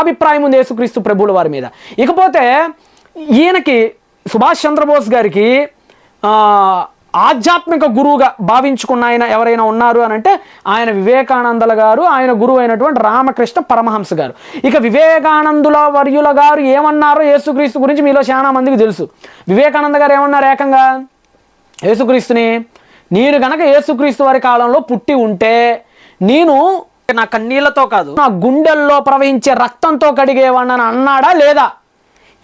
అభిప్రాయం ఉంది యేసుక్రీస్తు ప్రభువుల వారి మీద. ఇకపోతే ఈయనకి సుభాష్ చంద్రబోస్ గారికి ఆధ్యాత్మిక గురువుగా భావించుకున్న ఆయన ఎవరైనా ఉన్నారు అని అంటే ఆయన వివేకానందల గారు ఆయన గురువు అయినటువంటి రామకృష్ణ పరమహంస గారు. ఇక వివేకానందుల వర్యుల గారు ఏమన్నారో యేసుక్రీస్తు గురించి మీలో చాలా మందికి తెలుసు. వివేకానంద గారు ఏమన్నారు ఏకంగా? యేసుక్రీస్తుని నేను గనక యేసుక్రీస్తు వారి కాలంలో పుట్టి ఉంటే నేను నా కన్నీళ్ళతో కాదు. నా గుండెల్లో ప్రవహించే రక్తంతో కడిగేవాడిని అన్నాడా లేదా?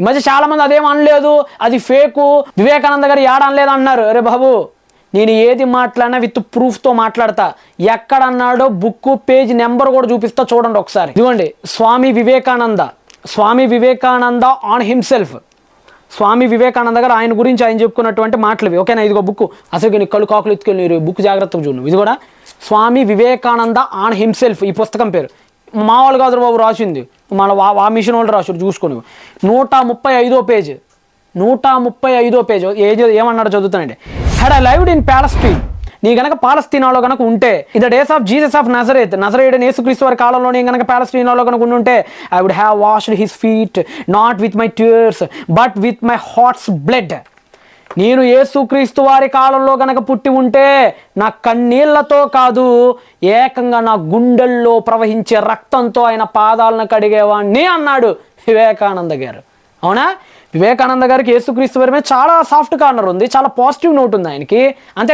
ఈ మధ్య చాలా మంది అదేం అనలేదు. అది ఫేకు. వివేకానంద గారు ఏడ అనలేదు అన్నారు. అరే బాబు నేను ఏది మాట్లాడినా విత్ ప్రూఫ్తో మాట్లాడతా. ఎక్కడ అన్నాడో బుక్ పేజ్ నెంబర్ కూడా చూపిస్తా చూడండి ఒకసారి. ఇదిగోండి Swami Vivekananda. Swami Vivekananda on himself. స్వామి వివేకానంద గారు ఆయన గురించి ఆయన చెప్పుకున్నటువంటి మాటలు ఓకేనా? ఇదిగో బుక్ అసలు నీ కళ్ళు కాకులు ఎత్తుకెళ్ళి బుక్ జాగ్రత్తగా చూడు. ఇది కూడా స్వామి వివేకానంద ఆన్ హిమ్సెల్ఫ్ ఈ పుస్తకం పేరు. మామూలు కాదు బాబు రాసింది. మన వా వా మిషన్ వాళ్ళు రాసారు చూసుకొని నూట ముప్పై ఐదో పేజ్. నూట ముప్పై ఐదో పేజ్. ఏజ్ ఏమన్నాడు చదువుతానండి. Had I lived in Palestine నీ గనక పాలస్తీనాలో గనక ఉంటే in the days of Jesus of Nazareth నజరేయుడు యేసుక్రీస్తు వారి కాలంలో నేను గనక పాలస్తీనాలో కనుక ఉంటే I would have washed his feet not with my tears but with my heart's blood నేను యేసుక్రీస్తు వారి కాలంలో గనక పుట్టి ఉంటే నా కన్నీళ్ళతో కాదు ఏకంగా నా గుండెల్లో ప్రవహించే రక్తంతో ఆయన పాదాలను కడిగేవాణ్ణి అన్నాడు వివేకానంద గారు. అవునా? వివేకానంద గారికి యేసుక్రీస్తు వారి మీద చాలా సాఫ్ట్ కార్నర్ ఉంది చాలా పాజిటివ్ నోట్ ఉంది ఆయనకి. అంతే